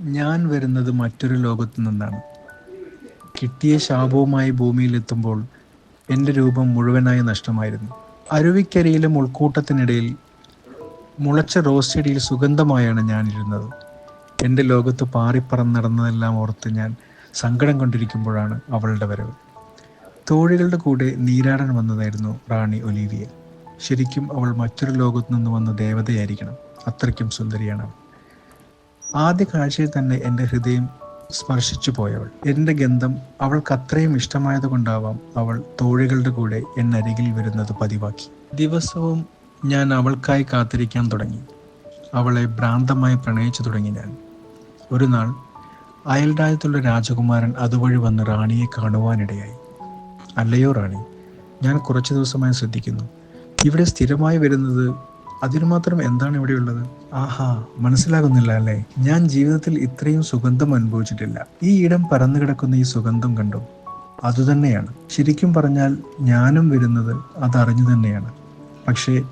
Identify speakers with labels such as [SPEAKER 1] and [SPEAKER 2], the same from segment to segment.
[SPEAKER 1] ഞാൻ വരുന്നത് മറ്റൊരു ലോകത്തു നിന്നാണ്. കിട്ടിയ ശാപവുമായി ഭൂമിയിൽ എത്തുമ്പോൾ എന്റെ രൂപം മുഴുവനായി നഷ്ടമായിരുന്നു. അരുവിക്കരയിലെ മുൾക്കൂട്ടത്തിനിടയിൽ മുളച്ച റോസ് ചെടിയിൽ സുഗന്ധമായാണ് ഞാനിരുന്നത്. എന്റെ ലോകത്ത് പാറിപ്പറന്ന് നടന്നതെല്ലാം ഓർത്ത് ഞാൻ സങ്കടം കൊണ്ടിരിക്കുമ്പോഴാണ് അവളുടെ വരവ്. തോഴികളുടെ കൂടെ നീരാടാൻ വന്നതായിരുന്നു റാണി ഒലീവിയ. ശരിക്കും അവൾ മറ്റൊരു ലോകത്തു നിന്ന് വന്ന ദേവതയായിരിക്കണം. അത്രയ്ക്കും സുന്ദരിയാണ് അവൾ. ആദ്യ കാഴ്ചയിൽ തന്നെ എന്റെ ഹൃദയം സ്പർശിച്ചു പോയവൾ. എന്റെ ഗന്ധം അവൾക്ക് അത്രയും ഇഷ്ടമായത് കൊണ്ടാവാം അവൾ തോഴികളുടെ കൂടെ എന്നരികിൽ വരുന്നത് പതിവാക്കി. ദിവസവും ഞാൻ അവൾക്കായി കാത്തിരിക്കാൻ തുടങ്ങി. അവളെ ഭ്രാന്തമായി പ്രണയിച്ചു തുടങ്ങി ഞാൻ. ഒരു നാൾ അയൽരാജ്യത്തുള്ള രാജകുമാരൻ അതുവഴി വന്ന് റാണിയെ കാണുവാനിടയായി. അല്ലയോ റാണി ഞാൻ കുറച്ചു ദിവസമായി ശ്രദ്ധിക്കുന്നു. ഇവിടെ സ്ഥിരമായി വരുന്നത് അതിനു മാത്രം എന്താണ് ഇവിടെയുള്ളത് ആഹാ മനസ്സിലാകുന്നില്ല അല്ലേ? ഞാൻ ജീവിതത്തിൽ ഇത്രയും സുഗന്ധം അനുഭവിച്ചിട്ടില്ല. ഈ ഇടം പരന്നു കിടക്കുന്ന ഈ സുഗന്ധം കണ്ടു? അതുതന്നെയാണ് ശരിക്കും പറഞ്ഞാൽ ഞാനും വരുന്നത് അതറിഞ്ഞു തന്നെയാണ്. പക്ഷേ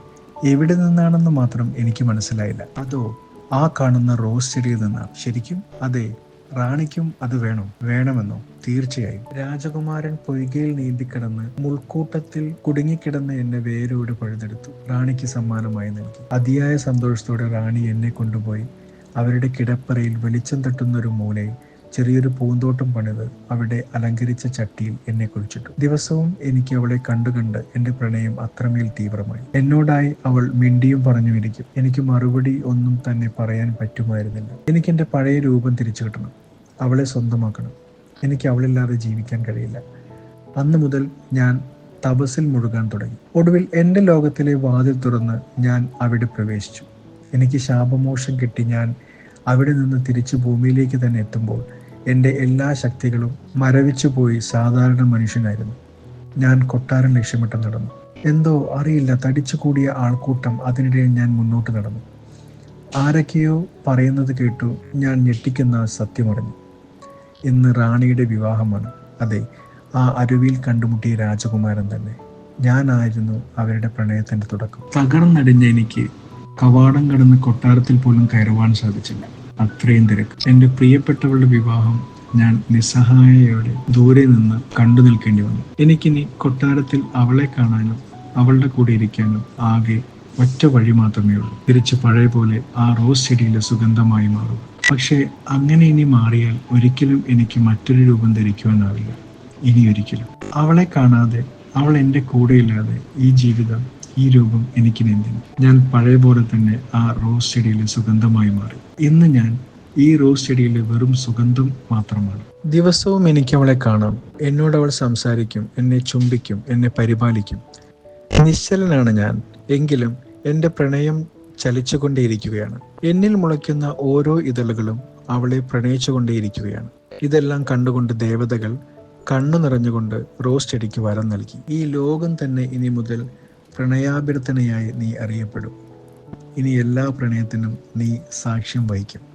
[SPEAKER 1] എവിടെ നിന്നാണെന്ന് മാത്രം എനിക്ക് മനസ്സിലായില്ല. അതോ ആ കാണുന്ന റോസ് ചെടിയിൽ നിന്നാണ്. ശരിക്കും? അതെ റാണിക്കും അത് വേണം വേണമെന്നോ? തീർച്ചയായും. രാജകുമാരൻ പൊയ്കയിൽ നീന്തിക്കിടന്ന് മുൾക്കൂട്ടത്തിൽ കുടുങ്ങിക്കിടന്ന എന്നെ വേരോട് പഴുതെടുത്തു. റാണിക്ക് സമ്മാനമായി നൽകി. അതിയായ സന്തോഷത്തോടെ റാണി എന്നെ കൊണ്ടുപോയി അവരുടെ കിടപ്പറയിൽ വെളിച്ചം തട്ടുന്ന ഒരു മൂലയിൽ ചെറിയൊരു പൂന്തോട്ടം പണിത് അവിടെ അലങ്കരിച്ച ചട്ടിയിൽ എന്നെ കുഴിച്ചിട്ടു. ദിവസവും എനിക്ക് അവളെ കണ്ടുകണ്ട് എന്റെ പ്രണയം അത്രമേൽ തീവ്രമായി. എന്നോടായി അവൾ മിണ്ടിയും പറഞ്ഞു ഇരിക്കും എനിക്ക് മറുപടി ഒന്നും തന്നെ പറയാൻ പറ്റുമായിരുന്നില്ല. എനിക്ക് എന്റെ പഴയ രൂപം തിരിച്ചു കിട്ടണം. അവളെ സ്വന്തമാക്കണം. എനിക്ക് അവളില്ലാതെ ജീവിക്കാൻ കഴിയില്ല. അന്ന് മുതൽ ഞാൻ തപസിൽ മുഴുകാൻ തുടങ്ങി. ഒടുവിൽ എന്റെ ലോകത്തിലെ വാതിൽ തുറന്ന് ഞാൻ അവിടെ പ്രവേശിച്ചു. എനിക്ക് ശാപമോഷം കിട്ടി ഞാൻ അവിടെ നിന്ന് തിരിച്ചു ഭൂമിയിലേക്ക് തന്നെ എത്തുമ്പോൾ എന്റെ എല്ലാ ശക്തികളും മരവിച്ചു പോയി സാധാരണ മനുഷ്യനായിരുന്നു. ഞാൻ കൊട്ടാരം ലക്ഷ്യമിട്ട് നടന്നു. എന്തോ അറിയില്ല തടിച്ചു കൂടിയ ആൾക്കൂട്ടം അതിനിടെ ഞാൻ മുന്നോട്ട് നടന്നു. ആരൊക്കെയോ പറയുന്നത് കേട്ടു ഞാൻ ഞെട്ടിക്കുന്ന സത്യമറിഞ്ഞു ഇന്ന് റാണിയുടെ വിവാഹമാണ്. അതെ ആ അരുവിയിൽ കണ്ടുമുട്ടിയ രാജകുമാരൻ തന്നെ. ഞാനായിരുന്നു അവരുടെ പ്രണയത്തിന്റെ തുടക്കം. തകർന്നടിഞ്ഞ എനിക്ക് കവാടം കടന്ന് കൊട്ടാരത്തിൽ പോലും കയറുവാൻ സാധിച്ചില്ല. അത്രയും തിരക്ക്. എന്റെ പ്രിയപ്പെട്ടവളുടെ വിവാഹം ഞാൻ നിസ്സഹായയോടെ ദൂരെ നിന്ന് കണ്ടു നിൽക്കേണ്ടി വന്നു. എനിക്കിനി കൊട്ടാരത്തിൽ അവളെ കാണാനും അവളുടെ കൂടെ ഇരിക്കാനും ആകെ ഒറ്റ വഴി മാത്രമേ ഉള്ളൂ. തിരിച്ച് പഴയ പോലെ ആ റോസ് ചെടിയിലെ സുഗന്ധമായി മാറും. പക്ഷേ അങ്ങനെ ഇനി മാറിയാൽ ഒരിക്കലും എനിക്ക് മറ്റൊരു രൂപം ധരിക്കുവാനാവില്ല. ഇനി ഒരിക്കലും. അവളെ കാണാതെ അവൾ എന്റെ കൂടെയില്ലാതെ ഈ ജീവിതം ഈ രൂപം എനിക്ക് എന്തിന് ഞാൻ പഴയ പോലെ തന്നെ ആ റോസ് ചെടിയിലെ സുഗന്ധമായി മാറി. ഇന്ന് ഞാൻ ഈ റോസ് ചെടിയിലെ വെറും സുഗന്ധം മാത്രമാണ്. ദിവസവും എനിക്ക് അവളെ കാണാം. എന്നോട് അവൾ സംസാരിക്കും എന്നെ ചുംബിക്കും എന്നെ പരിപാലിക്കും. നിശ്ചലനാണ് ഞാൻ. എങ്കിലും എന്റെ പ്രണയം ചലിച്ചുകൊണ്ടേയിരിക്കുകയാണ്. എന്നിൽ മുളയ്ക്കുന്ന ഓരോ ഇതളുകളും അവളെ പ്രണയിച്ചുകൊണ്ടേയിരിക്കുകയാണ്. ഇതെല്ലാം കണ്ടുകൊണ്ട് ദേവതകൾ കണ്ണു നിറഞ്ഞുകൊണ്ട് റോസ് ചെടിക്ക് വരം നൽകി. ഈ ലോകം തന്നെ ഇനി മുതൽ പ്രണയാഭ്യർത്ഥനയായി നീ അറിയപ്പെടും. ഇനി എല്ലാ പ്രണയത്തിനും നീ സാക്ഷ്യം വഹിക്കും.